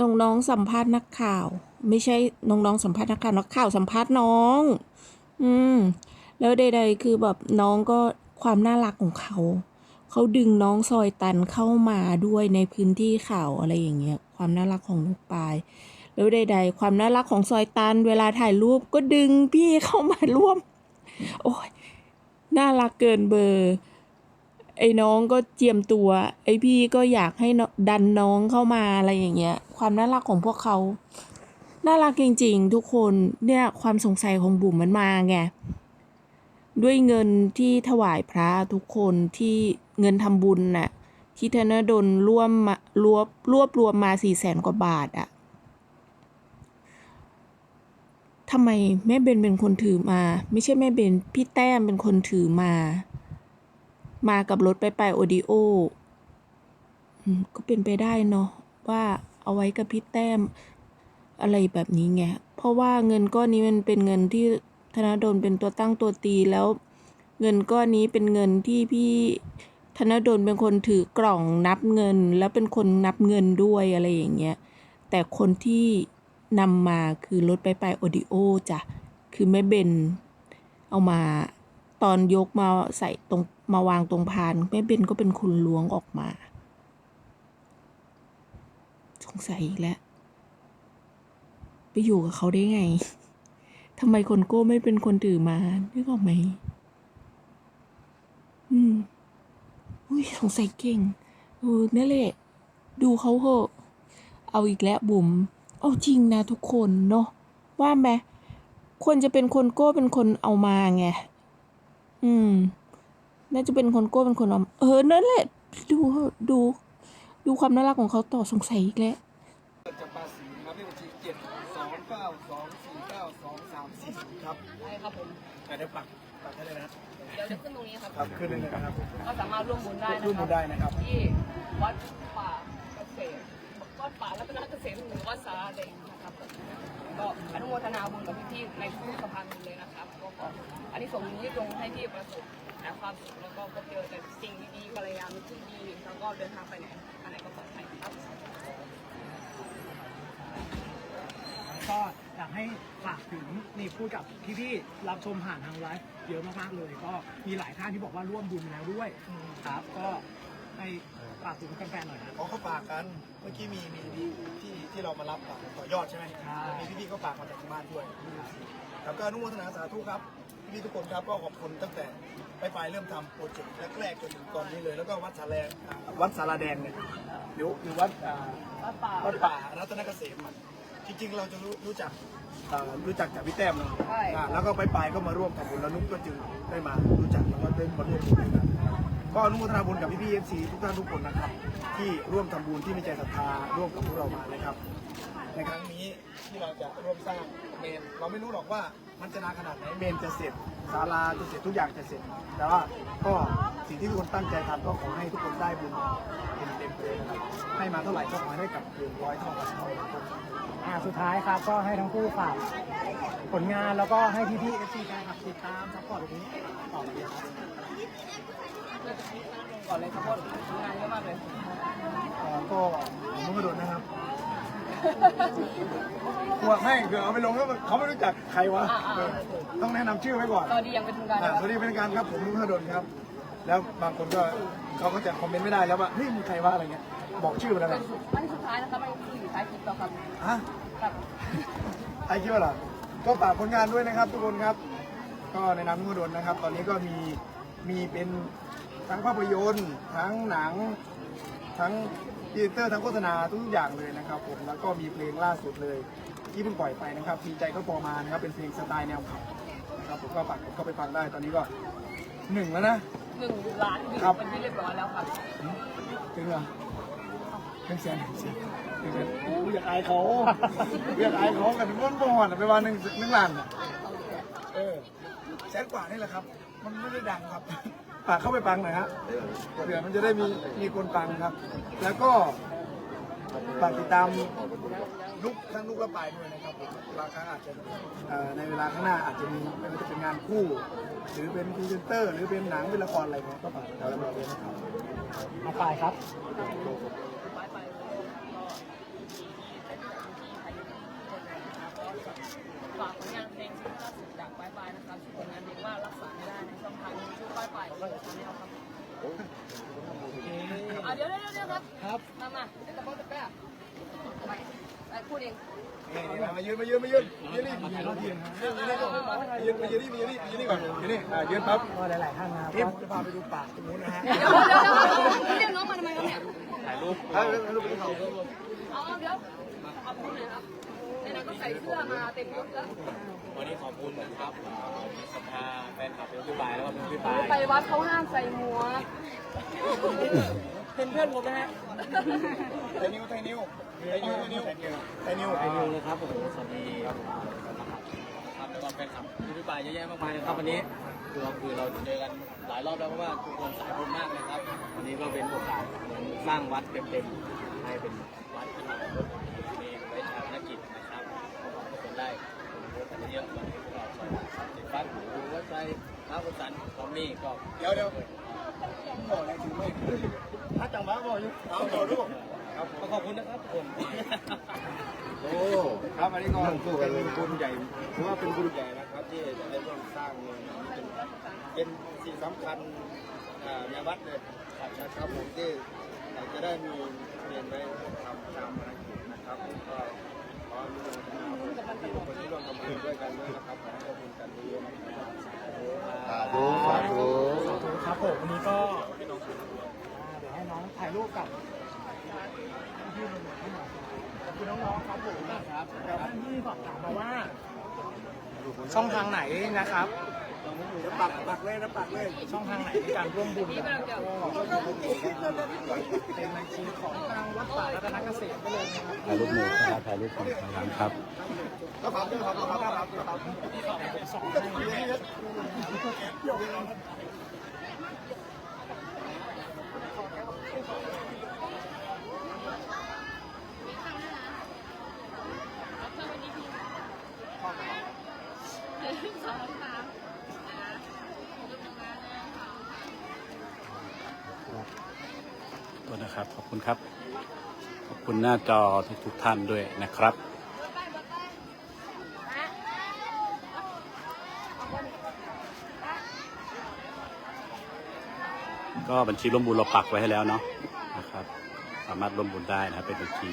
น้องๆสัมภาษณ์นักข่าว ไม่ใช่น้องๆสัมภาษณ์นักข่าวนักข่าวสัมภาษณ์น้อง อืม แล้วใดๆคือแบบน้องก็ความน่ารักของเขา เขาดึงน้องซอยตันเข้ามาด้วยในพื้นที่ข่าวอะไรอย่างเงี้ย ความน่ารักของลูกปลาย แล้วใด ๆ ความน่ารักของซอยตัน เวลาถ่ายรูปก็ดึงพี่เข้ามาร่วม โอ้ยน่ารักเกินเบอร์ ไอ้น้องก็เจียมตัว ไอ้พี่ก็อยากให้ดันน้องเข้ามาอะไรอย่างเงี้ย ความน่ารักของพวกเขาน่ารักจริงๆ ทุกคนเนี่ยความสงสัยของบุ๋มมันมาไงด้วยเงินที่ถวายพระทุกคนที่เงินทำบุญน่ะที่ธนดลร่วมมารวบรวบรวมมาสี่แสนกว่าบาทอะทำไมแม่เบนเป็นคนถือมา ไม่ใช่แม่เบนพี่แต้มเป็นคนถือมา มากับรถไปไปโอดิโอก็เป็นไปได้เนาะว่าเอาไว้กับพี่แต้มอะไรแบบนี้ไง เพราะว่าเงินก้อนนี้มันเป็นเงินที่ธนดลเป็นตัวตั้งตัวตีแล้ว เงินก้อนนี้เป็นเงินที่พี่ธนดลเป็นคนถือกล่องนับเงิน แล้วเป็นคนนับเงินด้วยอะไรอย่างเงี้ย แต่คนที่นำมาคือรถไปไปโอดิโอจ้ะ คือแม่เบนเอามา ตอนยกมาใส่ตรงมาวางตรงพานแม่เบนก็เป็นคนล้วงออกมา สงสัยอีกแล้วไปอยู่กับเขาได้ไงทำไมคนโก้ไม่เป็นคนถือมานึกออกไหม อืม อุ้ยสงสัยเก่งเออนั่นแหละ ดูเขาเหอะ เอาอีกแล้วบุ๋มเอาจริงนะทุกคนเนาะว่าไหมควรจะเป็นคนโก้เป็นคนเอามาไง อืม น่าจะเป็นคนโก้เป็นคนเอาเออ นั่นแหละ ดูเหอะดู ดูความน่ารักของเขาต่อสงสัยอีกแล้วเกิดจากภาษีครับเลขบัญชีเจ็ดสองเก้าสองสี่เก้าสองสามสี่ครับใช่ครับผมแต่เดี๋ยวปักปักให้เลยนะเดี๋ยวจะขึ้นตรงนี้ครับครับขึ้นเลยนะครับก็สามารถร่วมบุญได้นะร่วมบุญได้นะครับที่วัดป่าเกษตรวัดป่ารัตนเกษตรหรือวัดสาราแดงนะครับ ก็อนุโมทนาบุญกับพี่ๆในทุกสะพานบุญเลยนะครับก็ขออันนี้ส่งนี้ตรงให้พี่ประสบแต่ความสุขแล้วก็พบเจอแต่สิ่งดีๆกัลยาณมิตรที่ดีแล้วก็เดินทางไปไหนมาไหนก็ปลอดภัยครับก็อยากให้ฝากถึงนี่พูดกับพี่ๆรับชมผ่านทางไลฟ์เยอะมากๆเลย ก็มีหลายท่านที่บอกว่าร่วมบุญแล้วด้วยครับก็ ให้ฝากถึงแฟนๆหน่อยนะ ขอเขาฝากกัน เมื่อกี้มีมีมีที่ที่เรามารับฝากต่อยอดใช่ไหมใช่ มีพี่ๆเขาฝากมาจากทางบ้านด้วย แล้วก็อนุโมทนาสาธุครับ พี่ๆทุกคนครับก็ขอบคุณตั้งแต่ไปปลายๆเริ่มทำโปรเจกต์แรกๆจนถึงตอนนี้เลย แล้วก็วัดสาแดงวัดสาราแดงเนี่ยเดี๋ยวหรือวัดอ่าวัดป่าวัดป่ารัตนเกษมอะจริงๆ เราจะรู้รู้จักเอ่อรู้จักจากพี่แต้มเนาะใช่ อ่าแล้วก็ไปไปๆก็มาร่วมทำบุญแล้วนุ๊กก็จึงได้มารู้จักแล้วก็ได้มาร่วมบุญด้วยกัน ก็อนุโมทนาบุญกับพี่พีเอฟซีทุกท่านทุกคนนะครับ ที่ร่วมทำบุญที่มีใจศรัทธาร่วมกับพวกเรามานะครับ ในครั้งนี้ที่เราจะร่วมสร้างเมนเราไม่รู้หรอกว่ามันจะนานขนาดไหนเมนจะเสร็จศาลาจะเสร็จทุกอย่างจะเสร็จ แต่ว่าก็สิ่งที่ทุกคนตั้งใจทำก็ขอให้ทุกคนได้บุญเต็มๆเลยนะครับให้มาเท่าไหร่ก็ขอให้ได้กลับคืนร้อยเท่ากันเท่ากันอ่าสุดท้ายครับก็ให้ทั้งคู่ฝากผลงานแล้วก็ให้พี่ๆเอฟซีแฟนคลับติดตามซัพพอร์ตตรงนี้ต่อไป ก่อนเลยครับเพราะงานเยอะมากเลยเอ่อก็มุกกระโดดนะครับกลัวไม่คือเอาไปลงแล้วมันเขาไม่รู้จักใครวะเออต้องแนะนำชื่อไว้ก่อน สวัสดีอยังเป็นทางการอ่านะคสรับวัสดีเป็นการครับผมมุกกระโดดครับ แล้วบางคนก็เขาก็จะคอมเมนต์ไม่ได้แล้วว่าเฮ้ยมีใครวะอะไรเงี้ยบอกชื่อไปแล้วเป็กันนสุดอันนี้สุดท้ายนะครับไม่คืออยู่ท้ายคลิปแล้วครับฮะครับไอคิดว่าเหรอก็ฝากผลงานด้วยนะครับ ทุกคนครับ ก็ในนามมุกกระโดดนะครับ ตอนนี้ก็มีมีเป็น ทั้งภาพยนตร์ทั้งหนัง ทั้งดีเตอร์ทั้งโฆษณาทุกอย่างเลยนะครับผมแล้วก็มีเพลงล่าสุดเลย ที่เพิ่งปล่อยไปนะครับดีใจก็พอมานะครับเป็นเพลงสไตล์แนวขับนะครับผมก็ฝากผมก็ไปฟังได้ตอนนี้ก็หนึ่งแล้วนะหนึ่งล้านวิวครับเป็นที่เรียบร้อยแล้วครับถึงเหรอเป็นแสนถึงแสนถึงแสนโอ้ยอยากอายเขาอยากอายเขากันม้วนบอลไปวันหนึ่งหนึ่งล้านอะเออ แสนกว่านี่แหละครับ มันไม่ได้ดังครับฝากเข้าไปปังหน่อยฮะเผื่อมันจะได้มีมีคนปังครับ แล้วก็ฝากติดตามลูกทั้งลูกและปลายด้วยนะครับบางครั้งอาจจะในเวลาข้างหน้าอาจจะมีไม่ว่าจะเป็นงานคู่ หรือเป็นพรีเซนเตอร์ หรือเป็นหนังเป็นละครอะไรเงี้ยก็ฝากติดตาเรีด้ยนะครับ มาปลายครับ ฝากผลงานเพลงชิ้นล่าสุด ปลายของชาแนลครับอะเดี๋ยวเดี๋ยวเดี๋ยวครับครับมามาเดี๋ยวจะบอกจะแป๊ะไปไปพูดเองนี่นี่มายืนมายืนมายืนยืนนี่ยืนนี่ยืนนี่ก่อนยืนมายืนนี่มายืนนี่ยืนนี่ก่อนยืนนี่อ่ายืนปั๊บก็หลายๆท่านนะครับนี่ก็จะพาไปดูป่าตรงนู้นนะฮะเดี๋ยวเดี๋ยวเดี๋ยวเรียกน้องมาทำไมครับเนี่ยถ่ายรูปถ่ายรูปไปเขาเอาเอาเดี๋ยวขอบคุณหน่อยครับไหนๆก็ใส่เสื้อมาเต็มยศแล้ว วันนี้ขอบคุณนะครับศรัทธาแฟนคลับเป็นพี่บายแล้วก็เป็นพี่บายไปวัดเขาห้ามใส่หมวกเป็นเพื่อนผมนะฮะไทยนิวไทยนิวไทยนิวไทยนิวไทยนิวไปดูนะครับโอ้โหสวัสดีครับครับแล้วก็แฟนคลับพี่พี่บายเยอะแยะมากมายเลยครับวันนี้คือเราคือเราเจอกันหลายรอบแล้วเพราะว่าทุกคนสายบุญมากเลยครับ วันนี้ก็เป็นโอกาสเหมือนสร้างวัดเต็มๆให้เป็นวัดขนาดรถมีไว้ชาวนกิจนะครับทุกคนได้ผลกัน เยอะวันนี้กเราซอยสิบวัดหรือวัดใจท้าวสันพร้อมนี่ก็เดี๋ยวเดี๋ยวบอกอะไรถึงไม่ถ้าจังหวะบอกอยู่เอาต่อรูปครับขอบคุณนะครับทุกคนโอ้ครับอันนี้ก็เป็นบุญใหญ่ถือว่าเป็นบุญใหญ่นะครับ ที่ได้ร่วมสร้างเมืองเป็นสิ่งสำคัญในวัดเลยนะครับผมที่จะได้มีเรียนไว้ทำตามภารกิจนะครับก็ขออนุโมทนา วันนี้ก็อ่าเดี๋ยวให้น้องถ่ายรูปกับพี่ๆน้องๆขอบคุณน้องๆครับผมครับท่านที่สอบถามมาว่า ช่องทางไหนนะครับปักปักเลยนะปักเลยช่องทางไหนในการร่วมบุญนะครับก็เป็นบัญชีของทางวัดป่ารัตนเกษตรไปเลยนะครับถ่ายรูปหมู่นะครับถ่ายรูปของทางร้านครับก็พับด้วยครับก็พับครับก็พับสองให้ ตัวนะครับ ขอบคุณครับ ขอบคุณหน้าจอทุกทุกๆท่านด้วยนะครับ ก็บัญชีร่วมบุญเราปักไว้ให้แล้วเนาะนะครับ สามารถร่วมบุญได้นะครับเป็นบัญชี